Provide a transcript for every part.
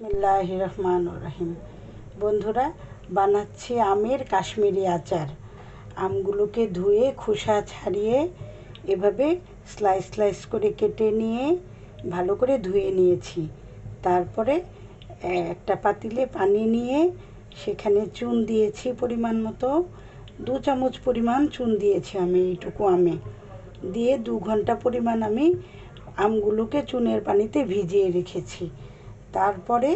বিসমিল্লাহ রহমান রাহিম। বন্ধুরা, বানাচ্ছি আমের কাশ্মীরি আচার। আমগুলোকে ধুয়ে খোসা ছাড়িয়ে এভাবে স্লাইস স্লাইস করে কেটে নিয়ে ভালো করে ধুয়ে নিয়েছি। তারপরে একটা পাতিলে পানি নিয়ে সেখানে চুন দিয়েছি পরিমাণ মতো। দু চামচ পরিমাণ চুন দিয়েছি আমি এইটুকু আমে। দিয়ে দু ঘণ্টা পরিমাণ আমি আমগুলোকে চুনের পানিতে ভিজিয়ে রেখেছি। তারপরে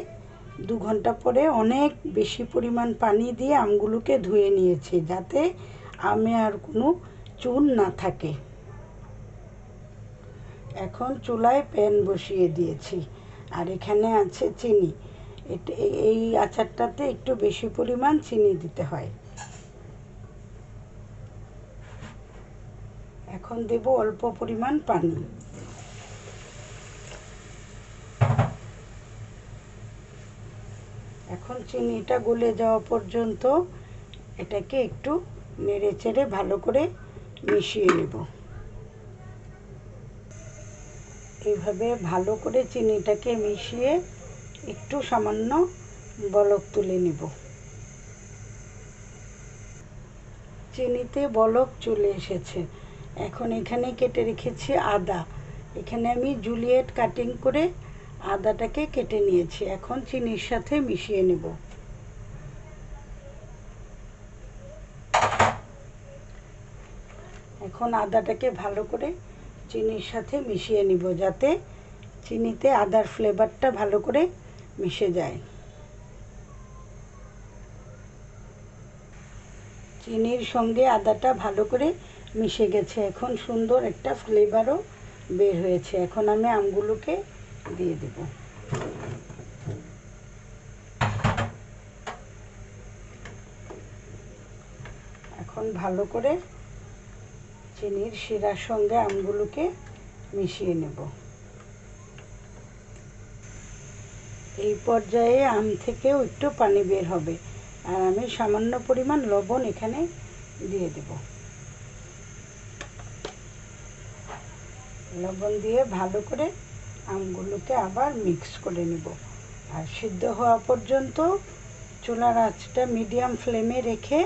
দু ঘণ্টা পরে অনেক বেশি পরিমাণ পানি দিয়ে আমগুলোকে ধুয়ে নিয়েছি যাতে আমে আর কোনো চুন না থাকে। এখন চুলায় প্যান বসিয়ে দিয়েছি। আর এখানে আছে চিনি। এই আচারটাতে একটু বেশি পরিমাণ চিনি দিতে হয়। এখন দেব অল্প পরিমাণ পানি। এখন চিনিটা গলে যাওয়া পর্যন্ত এটাকে একটু নেড়ে চেড়ে ভালো করে মিশিয়ে নেব। এইভাবে ভালো করে চিনিটাকে মিশিয়ে একটু সামান্য বলক তুলে নেব। চিনিতে বলক চলে এসেছে। এখন এখানে কেটে রেখেছি আদা। এখানে আমি জুলিয়েট কাটিং করে আদাটাকে কেটে নিয়েছি। এখন চিনির সাথে মিশিয়ে নেব। এখন আদাটাকে ভালো করে চিনির সাথে মিশিয়ে নিব যাতে চিনিতে আদার ফ্লেভারটা ভালো করে মিশে যায়। চিনির সঙ্গে আদাটা ভালো করে মিশে গেছে। এখন সুন্দর একটা ফ্লেভারও বের হয়েছে। এখন আমি আমগুলোকে দিয়ে দেব এখন ভালো করে চিনির শিরার সঙ্গে আমগুলোকে মিশিয়ে নেব। এই পর্যায়ে আম থেকেও একটু পানি বের হবে। আর আমি সামান্য পরিমাণ লবণ এখানে দিয়ে দেব। লবণ দিয়ে ভালো করে আমগুলোকে আবার মিক্স করে নেব। আর সিদ্ধ হওয়া পর্যন্ত চুলার আঁচটা মিডিয়াম ফ্লেমে রেখে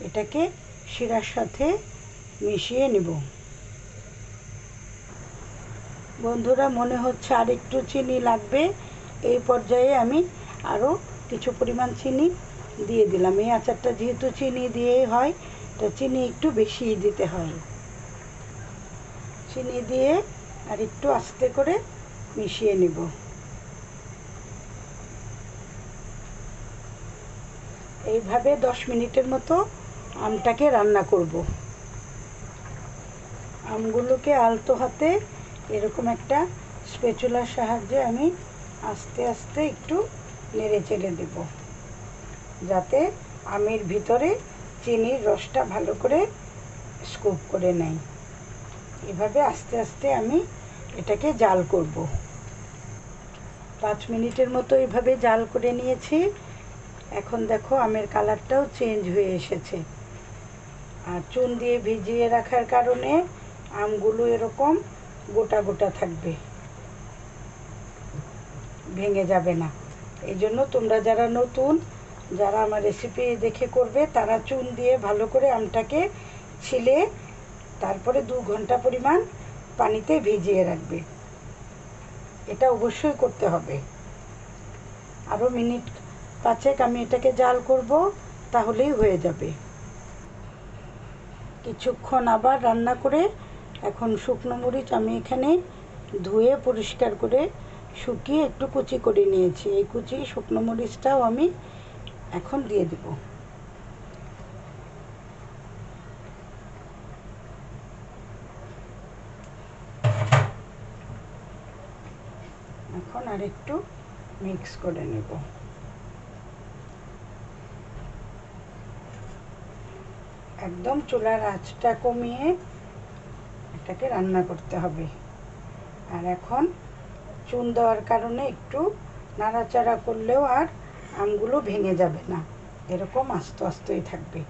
এটাকে শিরার সাথে মিশিয়ে নেব। বন্ধুরা, মনে হচ্ছে আর একটু চিনি লাগবে। এই পর্যায়ে আমি আরও কিছু পরিমাণ চিনি দিয়ে দিলাম। এই আচারটা যেহেতু চিনি দিয়েই হয়, তো চিনি একটু বেশি দিতে হয়। চিনি দিয়ে আর একটু আস্তে করে মিশিয়ে নিব। এইভাবে দশ মিনিটের মতো আমটাকে রান্না করব। আমগুলোকে আলতো হাতে এরকম একটা স্পেচুলার সাহায্যে আমি আস্তে আস্তে একটু নেড়ে চেড়ে দেব। যাতে আমের ভিতরে চিনির রসটা ভালো করে স্কুপ করে নেয়। এভাবে আস্তে আস্তে আমি এটাকে জাল করব। পাঁচ মিনিটের মতো এভাবে জাল করে নিয়েছি। এখন দেখো আমের কালারটাও চেঞ্জ হয়ে এসেছে। আর চুন দিয়ে ভিজিয়ে রাখার কারণে আমগুলো এরকম গোটা গোটা থাকবে। ভেঙে যাবে না। এই জন্য তোমরা যারা নতুন, যারা আমার রেসিপি দেখে করবে, তারা চুন দিয়ে ভালো করে আমটাকে ছিলে, তারপরে দু ঘণ্টা পরিমাণ পানিতে ভিজিয়ে রাখবে। এটা অবশ্যই করতে হবে। আরও মিনিট পাঁচেক আমি এটাকে জাল করব, তাহলেই হয়ে যাবে। কিছুক্ষণ আবার রান্না করে এখন শুকনো মরিচ আমি এখানে ধুয়ে পরিষ্কার করে শুকিয়ে একটু কুচি করে নিয়েছি। এই কুচি শুকনো মরিচটাও আমি এখন দিয়ে দেবো। এখন আর একটু মিক্স করে নেব। একদম চুলার আঁচটা কমিয়ে এটাকে রান্না করতে হবে। আর এখন চুন দেওয়ার কারণে একটু নাড়াচাড়া করলেও আর আমগুলো ভেঙে যাবে না। এরকম আস্তে আস্তেই থাকবে।